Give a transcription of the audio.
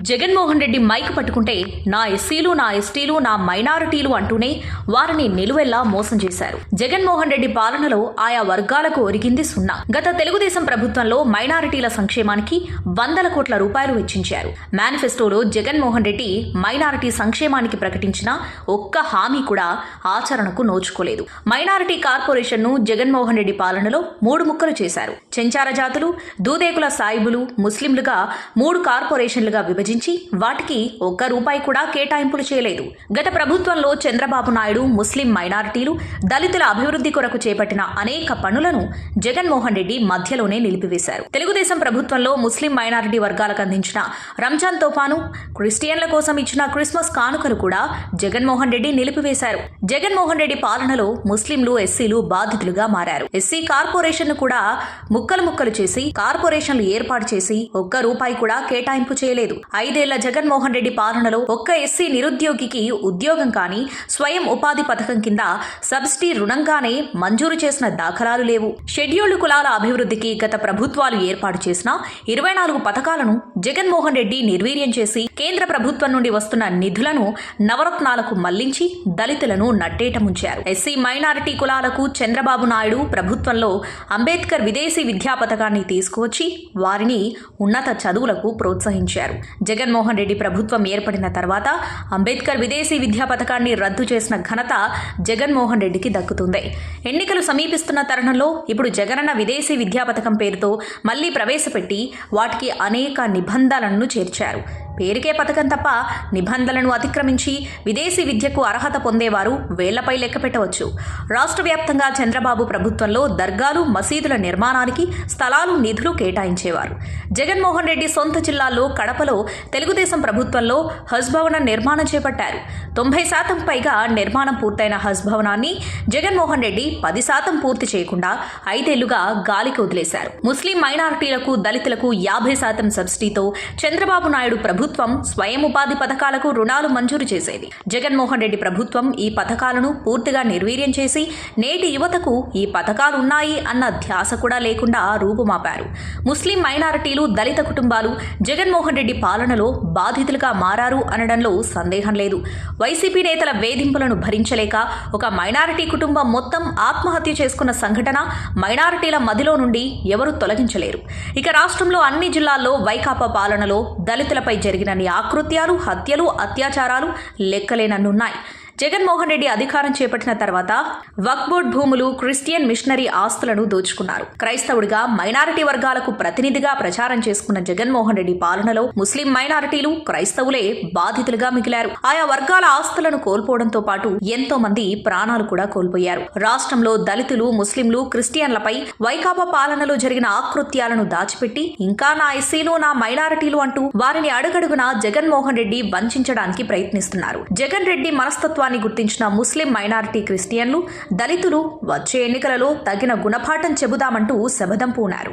Jaganmohan Reddy mic పట్టుకుంటే నా ఎస్సీలు నా ఎస్టీలు నా మైనారిటీలు అంటూనే వారిని నిలువెల్లా మోసం చేశారు. జగన్మోహన్ రెడ్డి పాలనలో ఆయా వర్గాలకు ఒరిగింది సున్నా. గత తెలుగుదేశం ప్రభుత్వంలో మైనారిటీల సంక్షేమానికి వందల కోట్ల రూపాయలు వెచ్చించారు. మేనిఫెస్టోలో జగన్మోహన్ రెడ్డి మైనారిటీ సంక్షేమానికి ప్రకటించిన ఒక్క హామీ కూడా ఆచరణకు నోచుకోలేదు. మైనారిటీ కార్పొరేషన్ను జగన్మోహన్ రెడ్డి పాలనలో మూడు ముక్కలు చేశారు. చెంచార జాతులు దూదేకుల సాయిబులు ముస్లింలుగా మూడు కార్పొరేషన్లుగా విభజించి వాటికి ఒక్క రూపాయి కూడా కేటాయింపులు చేయలేదు. గత ప్రభుత్వంలో చంద్రబాబు నాయుడు ముస్లిం మైనారిటీలు దళితుల అభివృద్ధి కొరకు చేపట్టిన అనేక పనులను జగన్మోహన్ రెడ్డి మధ్యలోనే నిలిపివేశారు. తెలుగుదేశం ప్రభుత్వంలో ముస్లిం మైనారిటీ వర్గాలకు అందించిన రంజాన్ తోఫాను క్రిస్టియన్ల కోసం ఇచ్చిన క్రిస్మస్ కానుకలు కూడా జగన్మోహన్ రెడ్డి నిలిపివేశారు. జగన్మోహన్ రెడ్డి పాలనలో ముస్లింలు ఎస్సీలు బాధితులుగా మారారు. ఎస్సీ కార్పొరేషన్ను కూడా ముక్కలు ముక్కలు చేసి కార్పొరేషన్లు ఏర్పాటు చేసి ఒక్క రూపాయి కూడా కేటాయింపు చేయలేదు. ఐదేళ్ళ జగన్మోహన్ రెడ్డి పాలనలో ఒక్క ఎస్సీ నిరుద్యోగికి ఉద్యోగం కానీ స్వయం ఉపాధి పథకం కింద సబ్సిడీ రుణంగానే మంజూరు చేసిన దాఖలాలు లేవు. షెడ్యూల్డ్ కులాల అభివృద్ధికి గత ప్రభుత్వాలు ఏర్పాటు చేసిన ఇరవై నాలుగు పథకాలను జగన్మోహన్ రెడ్డి నిర్వీర్యం చేసి కేంద్ర ప్రభుత్వం నుండి వస్తున్న నిధులను నవరత్నాలకు మళ్ళించి దళితులను నట్టేటముంచారు ఎస్సీ మైనారిటీ కులాలకు చంద్రబాబు నాయుడు ప్రభుత్వంలో అంబేద్కర్ విదేశీ విద్యా పథకాన్ని తీసుకువచ్చి వారిని ఉన్నత చదువులకు ప్రోత్సహించారు. జగన్మోహన్ రెడ్డి ప్రభుత్వం ఏర్పడిన తర్వాత అంబేద్కర్ విదేశీ విద్యా పథకాన్ని రద్దు చేసిన ఘనత జగన్మోహన్ రెడ్డికి దక్కుతుంది. ఎన్నికలు సమీపిస్తున్న తరుణంలో ఇప్పుడు జగనన్న విదేశీ విద్యా పథకం పేరుతో మళ్ళీ ప్రవేశపెట్టి వాటికి అనేక నిబంధనలను చేర్చారు. పేరుకే పథకం తప్ప నిబంధనలను అతిక్రమించి విదేశీ విద్యకు అర్హత పొందేవారు వేళ్ళపై లెక్క పెట్టవచ్చు. రాష్ట్ర వ్యాప్తంగా చంద్రబాబు ప్రభుత్వంలో దర్గాలు మసీదుల నిర్మాణానికి స్థలాలు నిధులు కేటాయించేవారు. జగన్మోహన్ రెడ్డి సొంత జిల్లాల్లో కడపలో తెలుగుదేశం ప్రభుత్వంలో హజ్ భవనం నిర్మాణం చేపట్టారు. తొంభై శాతం పైగా నిర్మాణం పూర్తయిన హజ్ భవనాన్ని జగన్మోహన్ రెడ్డి పది శాతం పూర్తి చేయకుండా ఐదేళ్ళుగా గాలికి వదిలేశారు. ముస్లిం మైనారిటీలకు దళితులకు యాభై శాతం సబ్సిడీతో చంద్రబాబు నాయుడు ప్రభుత్వం ప్రభుత్వం స్వయం ఉపాధి పథకాలకు రుణాలు మంజూరు చేసేది. జగన్మోహన్ రెడ్డి ప్రభుత్వం ఈ పథకాలను పూర్తిగా నిర్వీర్యం చేసి నేటి యువతకు ఈ పథకాలు ఉన్నాయి అన్న ధ్యాస కూడా లేకుండా రూపుమాపారు. ముస్లిం మైనారిటీలు దళిత కుటుంబాలు జగన్మోహన్ రెడ్డి పాలనలో బాధితులుగా మారారు అనడంలో సందేహం లేదు. వైసీపీ నేతల వేధింపులను భరించలేక ఒక మైనారిటీ కుటుంబం మొత్తం ఆత్మహత్య చేసుకున్న సంఘటన మైనారిటీల మదిలో నుండి ఎవరూ తొలగించలేరు. ఇక రాష్ట్రంలో అన్ని జిల్లాల్లో వైకాపా పాలనలో దళితులపై జరిగినన్ని ఆకృత్యాలు హత్యలు అత్యాచారాలు లెక్కలేనన్నున్నాయి. జగన్మోహన్ రెడ్డి అధికారం చేపట్టిన తర్వాత వక్బోర్డ్ భూములు క్రిస్టియన్ మిషనరీ ఆస్తులను దోచుకున్నారు. క్రైస్తవుడిగా మైనారిటీ వర్గాలకు ప్రతినిధిగా ప్రచారం చేసుకున్న జగన్మోహన్ రెడ్డి పాలనలో ముస్లిం మైనారిటీలు క్రైస్తవులే బాధితులుగా మిగిలారు. ఆయా వర్గాల ఆస్తులను కోల్పోవడంతో పాటు ఎంతో మంది ప్రాణాలు కూడా కోల్పోయారు. రాష్ట్రంలో దళితులు ముస్లింలు క్రిస్టియన్లపై వైకాపా పాలనలో జరిగిన ఆకృత్యాలను దాచిపెట్టి ఇంకా నా ఎస్సీలు నా మైనారిటీలు అంటూ వారిని అడుగడుగునా జగన్మోహన్ రెడ్డి వంచడానికి ప్రయత్నిస్తున్నారు. జగన్ రెడ్డి మనస్తత్వాన్ని గుర్తించిన ముస్లిం మైనారిటీ క్రిస్టియన్లు దళితులు వచ్చే ఎన్నికలలో తగిన గుణపాఠం చెబుదామంటూ శబదం పూనారు.